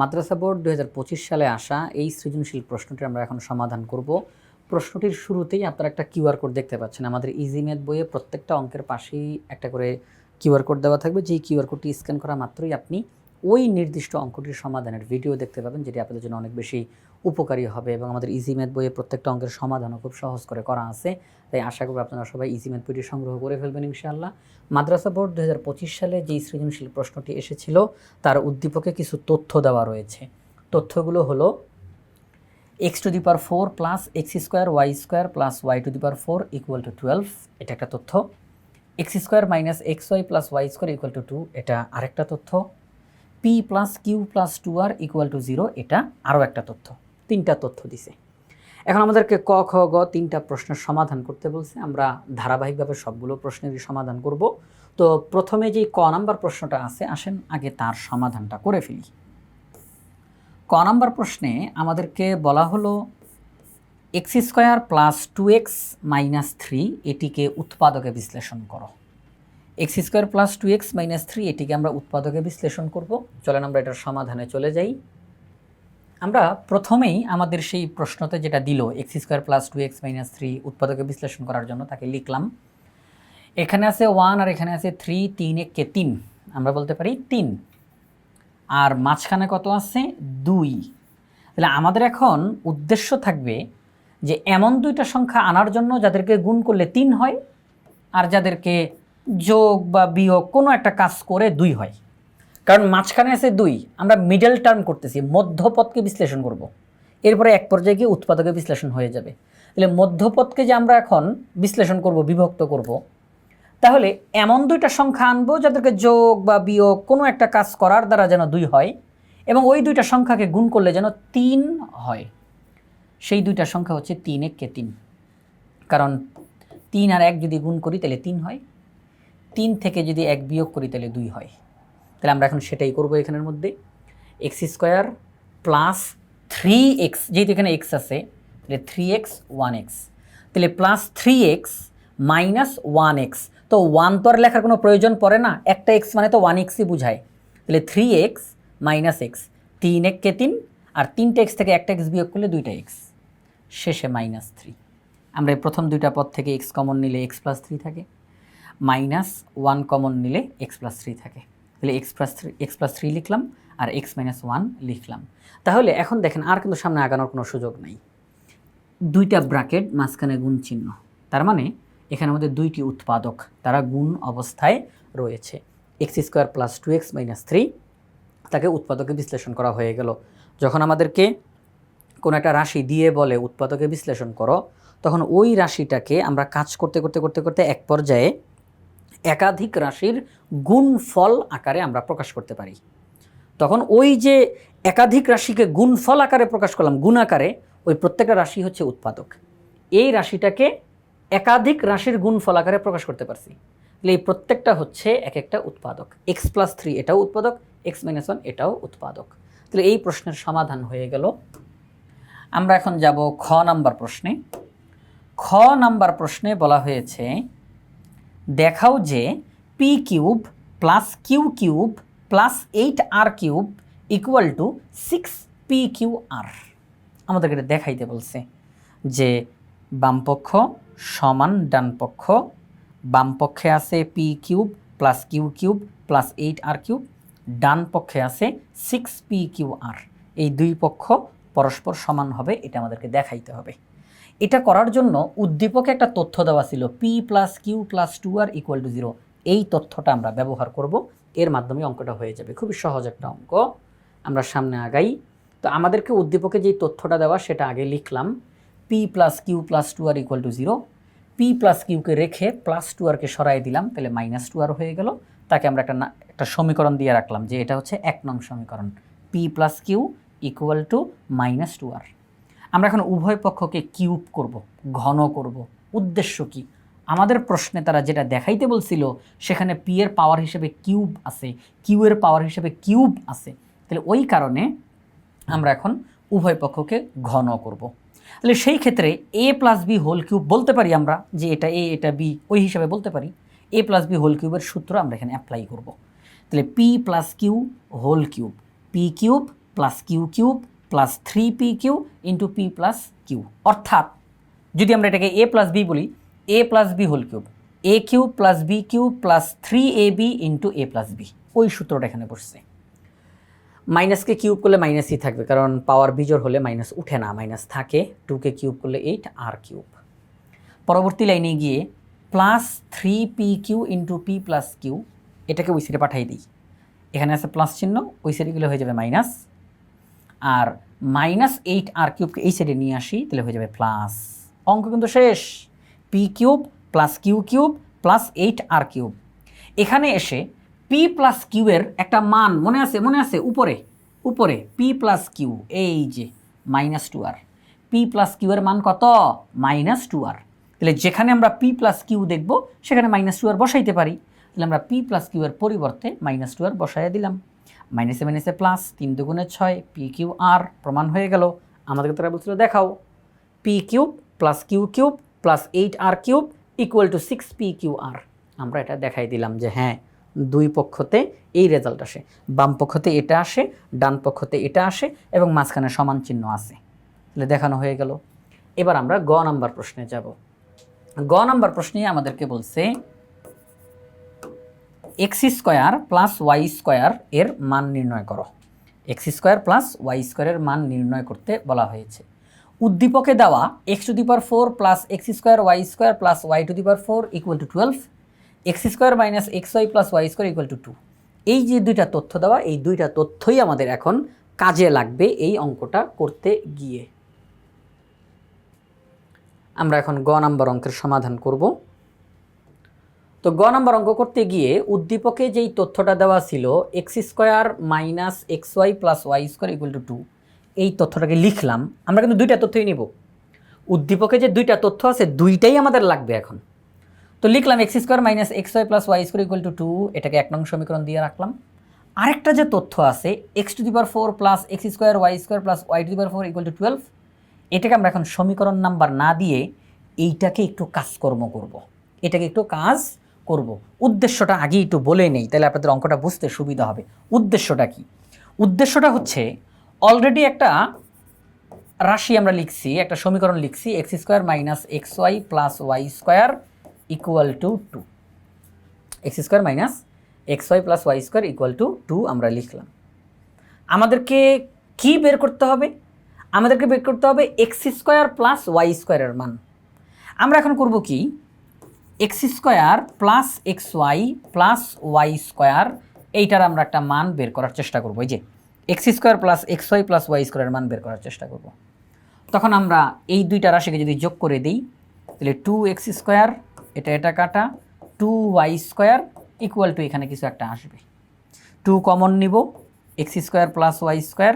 মাদ্রাসা board দু হাজার পঁচিশ সালে আসা এই সৃজনশীল প্রশ্নটি আমরা এখন সমাধান করব। প্রশ্নটির শুরুতেই আপনারা একটা কিউআর কোড দেখতে পাচ্ছেন। আমাদের ইজি ম্যাথ বইয়ে প্রত্যেকটা অঙ্কের পাশেই একটা করে কিউআর কোড দেওয়া থাকবে। যেই কিউআর কোডটি স্ক্যান করা মাত্রই আপনি ওই নির্দিষ্ট অঙ্কটির সমাধানের ভিডিও দেখতে পাবেন, যেটি আপনাদের জন্য অনেক বেশি উপকারী হবে এবং আমাদের ইজি ম্যাথ বইয়ে প্রত্যেকটা অঙ্কের সমাধানও খুব সহজ করে করা আছে। তাই আশা করব আপনারা সবাই ইজি ম্যাথ বইটি সংগ্রহ করে ফেলবেন ইনশাআল্লাহ। মাদ্রাসা বোর্ড দু হাজার পঁচিশ সালে যেই সৃজনশীল প্রশ্নটি এসেছিল, তার উদ্দীপকে কিছু তথ্য দেওয়া রয়েছে। তথ্যগুলো হলো X to the power four plus X square Y square plus Y to the power four equal to twelve এটা একটা তথ্য। X square minus X Y plus Y square equal to two এটা আরেকটা তথ্য। P plus Q plus two R equal to zero এটা আরও একটা তথ্য। তিনটা তথ্য দিছে। এখন আমাদেরকে ক, খ, গ তিনটা প্রশ্নের সমাধান করতে বলছে। আমরা ধারাবাহিকভাবে সবগুলো প্রশ্নেরই সমাধান করব। তো প্রথমে যেই ক নাম্বার প্রশ্নটা আছে, আসেন আগে তার সমাধানটা করে ফেলি। ক নাম্বার প্রশ্নে আমাদেরকে বলা হলো, X square plus two X minus three এটিকে উৎপাদকে বিশ্লেষণ করো। X square plus two X minus three এটিকে আমরা উৎপাদকে বিশ্লেষণ করব। চলেন আমরা এটার সমাধানে চলে যাই। আমরা প্রথমেই আমাদের সেই প্রশ্নতে যেটা দিল X square plus two X minus three উৎপাদকে বিশ্লেষণ করার জন্য তাকে লিখলাম। এখানে আছে ওয়ান আর এখানে আছে থ্রি তিন কে তিন। আমরা বলতে পারি তিন। আর মাঝখানে কত আছে? দুই। তাহলে আমাদের এখন উদ্দেশ্য থাকবে যে এমন দুইটা সংখ্যা আনার জন্য যাদেরকে গুণ করলে তিন হয়, আর যাদেরকে যোগ বা বিয়োগ কোনো একটা কাজ করে দুই হয়। কারণ মাঝখানে আছে দুই, আমরা মিডল টার্ম করতেছি, মধ্যপথকে বিশ্লেষণ করব। এরপরে এক পর্যায়ে গিয়ে উৎপাদকে বিশ্লেষণ হয়ে যাবে তাহলে মধ্যপথকে যে আমরা এখন বিশ্লেষণ করব, বিভক্ত করব। তাহলে এমন দুইটা সংখ্যা আনব যাদেরকে যোগ বা বিয়োগ কোনো একটা কাজ করার দ্বারা যেন দুই হয় এবং ওই দুইটা সংখ্যাকে গুণ করলে যেন তিন হয় সেই দুইটা সংখ্যা হচ্ছে তিন কে তিন কারণ তিন আর এক যদি গুণ করি তাহলে তিন হয় তিন থেকে যদি এক বিয়োগ করি তাহলে দুই হয় তাহলে আমরা এখন সেটাই করব এখানের মধ্যে। X square plus three X যেহেতু এখানে এক্স আছে, তাহলে থ্রি এক্স ওয়ান এক্স তাহলে plus three X minus one X তো ওয়ান তো আর লেখার কোনো প্রয়োজন পড়ে না, একটা এক্স মানে তো ওয়ান এক্সই বুঝায়। তাহলে থ্রি এক্স মাইনাস এক্স তিন এককে তিন, আর তিনটে এক্স থেকে একটা এক্স বিয়োগ করলে দুইটা এক্স শেষে মাইনাস থ্রি আমরা প্রথম দুইটা পদ থেকে এক্স কমন নিলে এক্স প্লাস থ্রি থাকে মাইনাস ওয়ান কমন নিলে এক্স প্লাস থ্রি থাকে। তাহলে X plus three X plus three লিখলাম আর এক্স মাইনাস ওয়ান লিখলাম। তাহলে এখন দেখেন আর কিন্তু সামনে আগানোর কোনো সুযোগ নেই। দুইটা ব্র্যাকেট মাঝখানে গুণ চিহ্ন, তার মানে এখানে আমাদের দুইটি উৎপাদক, তারা গুণ অবস্থায় রয়েছে। X square plus two X minus three তাকে উৎপাদকে বিশ্লেষণ করা হয়ে গেল। যখন আমাদেরকে কোনো একটা রাশি দিয়ে বলে উৎপাদকে বিশ্লেষণ করো, তখন ওই রাশিটাকে আমরা কাজ করতে করতে করতে করতে এক পর্যায়ে একাধিক রাশির গুণফল আকারে আমরা প্রকাশ করতে পারি। তখন ওই যে একাধিক রাশিকে গুণফল আকারে প্রকাশ করলাম, গুণ আকারে, ওই প্রত্যেকটা রাশি হচ্ছে উৎপাদক। এই রাশিটাকে একাধিক রাশির গুণফল আকারে প্রকাশ করতে পারছি। তাহলে এই প্রত্যেকটা হচ্ছে এক একটা উৎপাদক। এক্স প্লাস থ্রি এটাও উৎপাদক, এক্স মাইনাস ওয়ান এটাও উৎপাদক। তাহলে এই প্রশ্নের সমাধান হয়ে গেল। আমরা এখন যাব খ নাম্বার প্রশ্নে। খ নাম্বার প্রশ্নে বলা হয়েছে দেখাও যে P cube plus Q cube plus eight R cube equal to six P Q R আমাদেরকে এটা দেখাইতে বলছে যে বামপক্ষ সমান ডান পক্ষ, বাম পক্ষে আছে P cube plus Q cube plus eight R cube ডান পক্ষে আছে সিক্স পি কিউ আর এই দুই পক্ষ পরস্পর সমান হবে, এটা আমাদেরকে দেখাইতে হবে। এটা করার জন্য উদ্দীপকে একটা তথ্য দেওয়া ছিল P plus Q plus two R equal to zero এই তথ্যটা আমরা ব্যবহার করব, এর মাধ্যমে অঙ্কটা হয়ে যাবে। খুবই সহজ একটা অঙ্ক। আমরা সামনে আগাই। তো আমাদেরকে উদ্দীপকে যেই তথ্যটা দেওয়া, সেটা আগে লিখলাম। P plus Q plus two R equal to zero P plus কিউকে রেখে প্লাস টু আরকে সরাই দিলাম, তাহলে মাইনাস টু আর হয়ে গেল। তাকে আমরা একটা একটা সমীকরণ দিয়ে রাখলাম, যে এটা হচ্ছে এক নং সমীকরণ। P plus Q equal to minus two R আমরা এখন উভয় পক্ষকে কিউব করব, ঘন করব। উদ্দেশ্য কি? আমাদের প্রশ্নে তারা যেটা দেখাইতে বলছিল, সেখানে পি এর পাওয়ার হিসেবে কিউব আছে কিউ এর পাওয়ার হিসেবে কিউব আছে। তাহলে ওই কারণে আমরা এখন উভয় পক্ষকে ঘন করব। তাহলে সেই ক্ষেত্রে A plus B whole cube বলতে পারি আমরা যে এটা এ এটা বি ওই হিসাবে বলতে পারি। এ প্লাস বি হোল কিউবের সূত্র আমরা এখানে অ্যাপ্লাই করব। তাহলে P plus Q whole cube P cube plus Q cube plus three P Q into P plus Q অর্থাৎ, যদি আমরা এটাকে এ প্লাস বি বলি A plus B whole cube A cube plus B cube plus three A B into A plus B ওই সূত্রটা এখানে বসছে। মাইনাসকে cube করলে মাইনাসই থাকবে, কারণ পাওয়ার বিজোর হলে মাইনাস উঠে না মাইনাস থাকে। টুকে কিউব করলে এইট আর কিউব পরবর্তী লাইনে গিয়ে plus three P Q into P plus Q এটাকে ওই সাইডে পাঠাই দিই। এখানে আছে প্লাস চিহ্ন, ওই সাইডে গেলে হয়ে যাবে মাইনাস আর মাইনাস এইট আর কিউবকে এই সাইডে নিয়ে আসি, তাহলে হয়ে যাবে প্লাস অঙ্ক কিন্তু শেষ। P cube plus Q cube plus eight R cube. এখানে এসে পি প্লাস কিউয়ের একটা মান মনে আছে মনে আছে? উপরে উপরে। পি প্লাস কিউ এই যে minus two R P plus কিউয়ের মান কত? মাইনাস টু আর তাহলে যেখানে আমরা পি প্লাস কিউ দেখব, সেখানে মাইনাস টু আর বসাইতে পারি। তাহলে আমরা পি প্লাস কিউয়ের পরিবর্তে মাইনাস টু আর বসাইয়া দিলাম। মাইনাসে মাইনাসে প্লাস তিন দুগুণে ছয় পি কিউ আর প্রমাণ হয়ে গেল। আমাদেরকে তারা বলছিল, দেখাও P cube plus Q cube plus eight R cube equal to six P Q R আমরা এটা দেখাই দিলাম যে হ্যাঁ দুই পক্ষতে এই রেজাল্ট আসে। বাম পক্ষতে এটা আসে, ডান পক্ষতে এটা আসে এবং মাঝখানে সমান চিহ্ন আছে। তাহলে দেখানো হয়ে গেল। এবার আমরা গ নাম্বার প্রশ্নে যাব। গ নাম্বার প্রশ্নে আমাদেরকে বলছে X square plus Y square এর মান নির্ণয় করো। এক্স স্কোয়ার প্লাস ওয়াই স্কোয়ারের মান নির্ণয় করতে বলা হয়েছে। উদ্দীপকে দেওয়া X to the power four plus X square Y square plus Y to the power four equal to twelve X square minus X Y plus Y square equal to two এই যে দুইটা তথ্য দেওয়া, এই দুইটা তথ্যই আমাদের এখন কাজে লাগবে এই অঙ্কটা করতে গিয়ে। আমরা এখন গ নাম্বার অঙ্কের সমাধান করব। তো গ নাম্বার অঙ্ক করতে গিয়ে উদ্দীপকে যেই তথ্যটা দেওয়া ছিল X square minus X Y plus Y square equal to two এই তথ্যটাকে লিখলাম। আমরা কিন্তু দুইটা তথ্যই নিব। উদ্দীপকে যে দুইটা তথ্য আছে, দুইটাই আমাদের লাগবে এখন। তো লিখলাম X square minus X Y plus Y square equal to two এটাকে এক নং সমীকরণ দিয়ে রাখলাম। আরেকটা যে তথ্য আছে X to the power four plus X square Y square plus Y to the power four equal to twelve এটাকে আমরা এখন সমীকরণ নাম্বার না দিয়ে এইটাকে একটু কাজকর্ম করব। এটাকে একটু কাজ করব। উদ্দেশ্যটা আগেই একটু বলে নেই, তাহলে আপনাদের অঙ্কটা বুঝতে সুবিধা হবে। উদ্দেশ্যটা কি? উদ্দেশ্যটা হচ্ছে অলরেডি একটা রাশি আমরা লিখছি, একটা সমীকরণ লিখছি X square minus X Y plus Y square equal to two X square minus X Y plus Y square equal to two আমরা লিখলাম। আমাদেরকে কি বের করতে হবে? আমাদেরকে বের করতে হবে এক্স স্কোয়ার প্লাস ওয়াই স্কোয়ারের মান। আমরা এখন করব কি? X square plus X Y plus Y square, এইটার আমরা একটা মান বের করার চেষ্টা করব। এই যে, X square plus X Y plus Y স্কোয়ারের মান বের করার চেষ্টা করব। তখন আমরা এই দুইটা রাশিকে যদি যোগ করে দিই, তাহলে টু এক্স স্কোয়ার, এটা এটা কাটা two Y square equal to এখানে কিছু একটা আসবে। টু কমন নিব, X square plus Y square.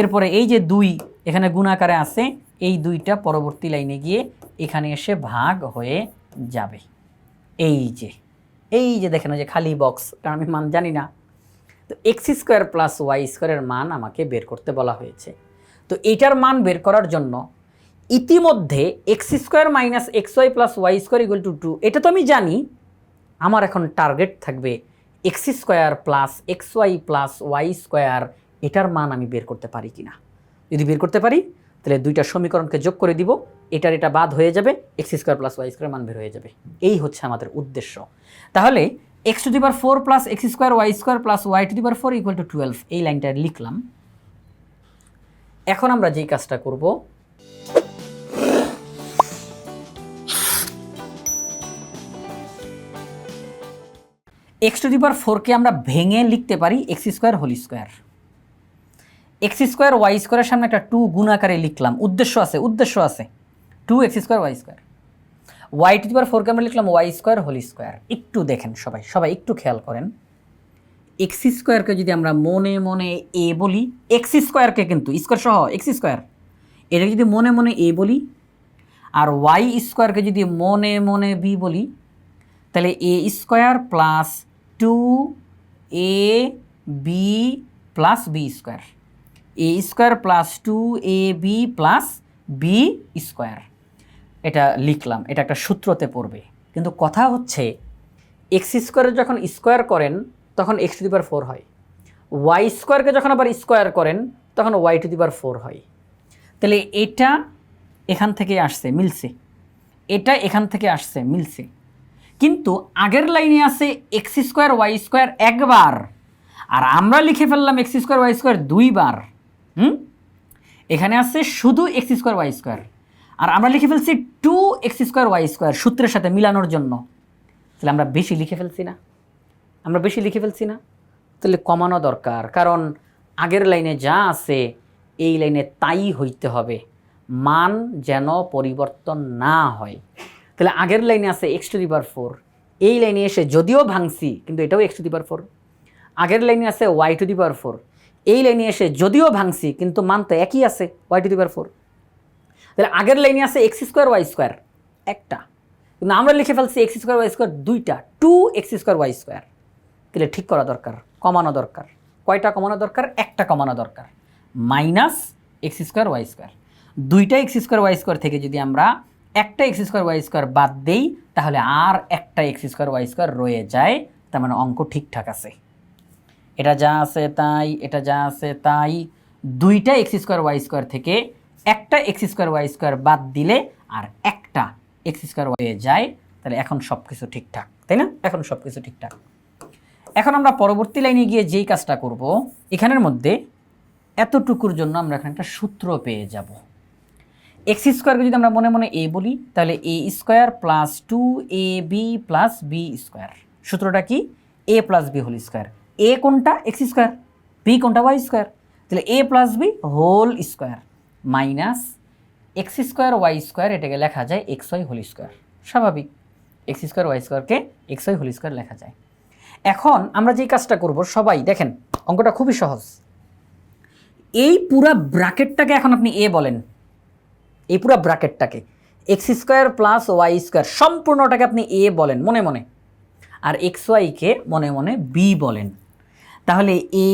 এরপরে এই যে দুই এখানে গুণাকারে আছে, এই দুইটা পরবর্তী লাইনে গিয়ে এখানে এসে ভাগ হয়ে যাবে। এই যে এই যে দেখেন যে খালি বক্স কারণ আমি মান জানি না। তো এক্স স্কোয়ার প্লাস ওয়াই স্কোয়ারের মান আমাকে বের করতে বলা হয়েছে। তো এইটার মান বের করার জন্য ইতিমধ্যে X square minus X Y plus Y square equal to two এটা তো আমি জানি, আমার এখন টার্গেট থাকবে X square plus X Y plus Y square এটার মান আমি বের করতে পারি কি না যদি বের করতে পারি তাহলে দুইটা সমীকরণকে যোগ করে দিব, এটার এটা বাদ হয়ে যাবে X square plus Y square মান বের হয়ে যাবে। এই হচ্ছে আমাদের উদ্দেশ্য। তাহলে X to the power four plus X square Y square plus Y to the power four equal to twelve এই লাইনটা লিখলাম। এখন আমরা যেই কাজটা করব এক্স টু দি পাওয়ার ফোরকে আমরা ভেঙে লিখতে পারি X square whole square X square Y স্কোয়ারের সামনে একটা টু গুণ আকারে লিখলাম। উদ্দেশ্য আছে উদ্দেশ্য আছে। Two X square Y square. Y to the power ফোরকে আমরা লিখলাম ওয়াই স্কোয়ার হোল স্কোয়ার। একটু দেখেন সবাই সবাই একটু খেয়াল করেন। এক্স স্কোয়ারকে যদি আমরা মনে মনে এ বলি, এক্স স্কোয়ারকে কিন্তু, স্কোয়ার সহ, এক্স স্কোয়ার। এটাকে যদি মনে মনে এ বলি, আর ওয়াই স্কোয়ারকে যদি মনে মনে বি বলি, তাহলে A square plus two A B plus B square. A square plus two A B plus B square এটা লিখলাম, এটা একটা সূত্রতে পড়বে। কিন্তু কথা হচ্ছে এক্স স্কোয়ারের যখন স্কোয়ার করেন, তখন X to the power four হয়। ওয়াই স্কোয়ারকে যখন আবার স্কোয়ার করেন, তখন Y to the power four হয়। তাহলে এটা এখান থেকে আসছে, মিলছে। এটা এখান থেকে আসছে, মিলছে। কিন্তু আগের লাইনে আছে এক্স স্কোয়ার ওয়াই স্কোয়ার একবার। আর আমরা লিখে ফেললাম এক্স স্কোয়ার ওয়াই স্কোয়ার দুইবার। হুম? এখানে আছে শুধু এক্স স্কোয়ার ওয়াই স্কোয়ার। আর আমরা লিখে ফেলছি two X square Y square সূত্রের সাথে মিলানোর জন্য। তাহলে আমরা বেশি লিখে ফেলছি না? আমরা বেশি লিখে ফেলছি না? তাহলে কমানো দরকার, কারণ আগের লাইনে যা আছে, এই লাইনে তাই হইতে হবে। মান যেন পরিবর্তন না হয়। তাহলে আগের লাইনে আছে এক্স টু দিবার ফোর এই লাইনে এসে যদিও ভাঙছি, কিন্তু এটাও এক্স টু দিবার ফোর আগের লাইনে আছে ওয়াই টু দিবার ফোর এই লাইনে এসে যদিও ভাঙছি, কিন্তু মান তো একই আছে Y to the power four তাহলে আগের লাইনে আছে এক্স স্কোয়ার ওয়াই স্কোয়ার একটা। কিন্তু আমরা লিখে ফেলছি এক্স স্কোয়ার ওয়াই স্কোয়ার দুইটা two X square Y square তাহলে ঠিক করা দরকার, কমানো দরকার। কয়টা কমানো দরকার? একটা কমানো দরকার। Minus X square Y square দুইটা এক্স স্কোয়ার ওয়াই স্কোয়ার থেকে যদি আমরা একটা এক্স স্কোয়ার ওয়াই স্কোয়ার বাদ দেই, তাহলে আর একটা এক্স স্কোয়ার ওয়াই স্কোয়ার রয়ে যায়, তার মানে অঙ্ক ঠিকঠাক আছে। এটা যা আছে তাই, এটা যা আছে তাই, দুইটা এক্স স্কোয়ার ওয়াই স্কোয়ার থেকে একটা এক্স স্কোয়ার ওয়াই স্কোয়ার বাদ দিলে আর একটা এক্স স্কোয়ার হয়ে যায়, তাহলে এখন সব কিছু ঠিকঠাক, তাই না? এখন সব কিছু ঠিকঠাক। এখন আমরা পরবর্তী লাইনে গিয়ে যেই কাজটা করব, এখানের মধ্যে এতটুকুর জন্য আমরা এখানে একটা সূত্র পেয়ে যাব। এক্স স্কোয়ারকে যদি আমরা মনে মনে এ বলি, তাহলে A square plus two A B plus B square. সূত্রটা কি? A plus B whole square. A কোনটা? এক্স স্কোয়ার বি কোনটা? ওয়াই স্কোয়ার তাহলে A plus B whole square minus X square Y square এটাকে লেখা যায় এক্স ওয়াই হোল স্কোয়ার স্বাভাবিক। X square Y স্কোয়ারকে এক্স ওয়াই হোল স্কোয়ার লেখা যায়। এখন আমরা যেই কাজটা করব, সবাই দেখেন, অঙ্কটা খুবই সহজ। এই পুরা ব্র্যাকেটটাকে এখন আপনি এ বলেন। এই পুরো ব্র্যাকেটটাকে। X square plus Y square সম্পূর্ণটাকে আপনি এ বলেন, মনে মনে। আর এক্স ওয়াইকে মনে মনে বি বলেন। তাহলে A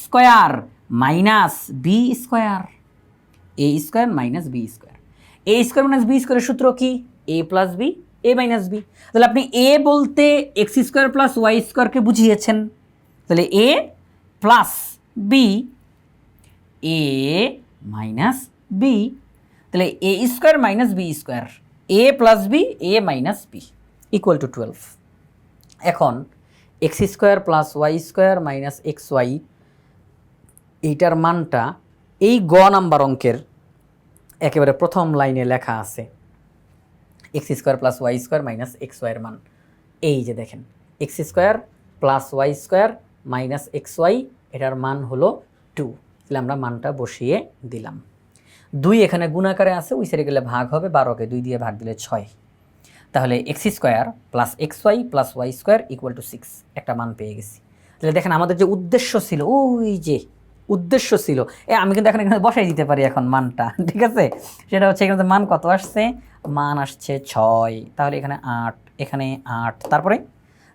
square minus B square. A square minus B square. A square minus B স্কোয়ারের সূত্র কি? A plus B, A minus B. তাহলে আপনি এ বলতে এক্স স্কোয়ার প্লাস ওয়াই স্কোয়ারকে বুঝিয়েছেন। তাহলে a plus b, a minus b. তাহলে a square minus b square. A plus b, a minus b. Equal to twelve এখন x square plus y square minus x y, এইটার মানটা এই গ number অঙ্কের একেবারে প্রথম লাইনে লেখা আছে। X square plus y square minus x ওয়াইয়ের মান। এই যে দেখেন, x square plus y square minus x y, এটার মান হলো টু। তাহলে আমরা মানটা বসিয়ে দিলাম। দুই এখানে গুণাকারে আছে, ওই সাইডে গেলে ভাগ হবে, বারোকে দুই দিয়ে ভাগ দিলে ছয়। তাহলে x square plus x y plus y square equal to six একটা মান পেয়ে গেছি। তাহলে দেখেন আমাদের যে উদ্দেশ্য ছিল, ওই যে উদ্দেশ্য ছিল, এ আমি কিন্তু এখন এখানে বসাই দিতে পারি এখন মানটা, ঠিক আছে? সেটা হচ্ছে এখানে মান কত আসছে? মান আসছে ছয়, তাহলে এখানে আট এখানে আট, তারপরে?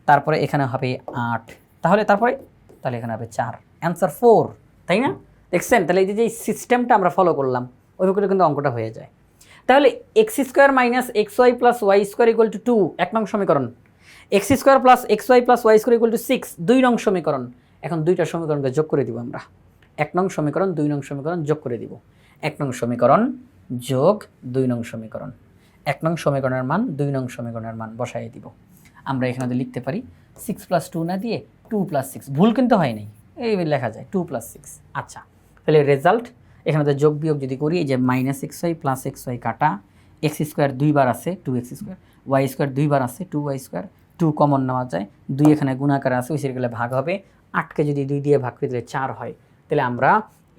তারপরে এখানে হবে আট, তাহলে তারপরে? তাহলে এখানে হবে চার অ্যান্সার ফোর তাই না? দেখছেন? তাহলে এই যে সিস্টেমটা আমরা ফলো করলাম ওইভাবে করে কিন্তু অঙ্কটা হয়ে যায়। তাহলে x square minus x y plus y square equal to two এক নং সমীকরণ। X square plus x y plus y square equal to six দুই নং সমীকরণ। এখন দুইটা সমীকরণকে যোগ করে দিব আমরা। এক নং সমীকরণ, দুই নং সমীকরণ যোগ করে দিব। এক নং সমীকরণ যোগ দুই নং সমীকরণ। এক নং সমীকরণের মান দুই নং সমীকরণের মান বসাই দিব। আমরা এখানে লিখতে পারি সিক্স প্লাস টু না দিয়ে টু প্লাস সিক্স ভুল কিন্তু হয় নাই। এই লেখা যায় টু প্লাস সিক্স আচ্ছা তাহলে রেজাল্ট এখানে তো যোগ বিয়োগ যদি করি, এই যে minus x y plus x y কাটা এক্স স্কোয়ার দুইবার আছে two x square y square দুইবার আছে two y square two common নেওয়া যায়, দুই এখানে গুণাকার আছে, ওই গেলে ভাগ হবে আটকে যদি দুই দিয়ে ভাগ করে দিলে চার হয়। তাহলে আমরা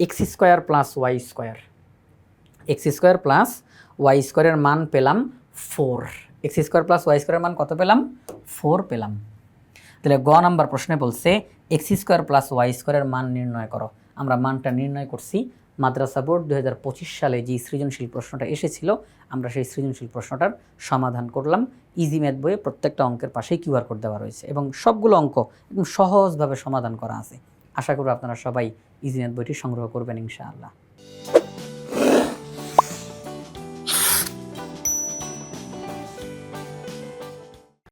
x square plus y square x square plus y স্কোয়ারের মান পেলাম four x square plus y স্কোয়ারের মান কত পেলাম? ফোর পেলাম। তাহলে গ নাম্বার প্রশ্নে বলছে এক্স স্কোয়ার প্লাস ওয়াই স্কোয়ারের মান নির্ণয় করো। আমরা মানটা নির্ণয় করছি মাদ্রাসা বোর্ড দু হাজার পঁচিশ সালে যে সৃজনশীল প্রশ্নটা এসেছিল, আমরা সেই সৃজনশীল প্রশ্নটার সমাধান করলাম। ইজি ম্যাথ বইয়ে প্রত্যেকটা অঙ্কের পাশেই কিউআর কোড দেওয়া রয়েছে এবং সবগুলো অঙ্ক একদম সহজভাবে সমাধান করা আছে। আশা করব আপনারা সবাই ইজি ম্যাথ বইটি সংগ্রহ করবেন ইনশাআল্লাহ।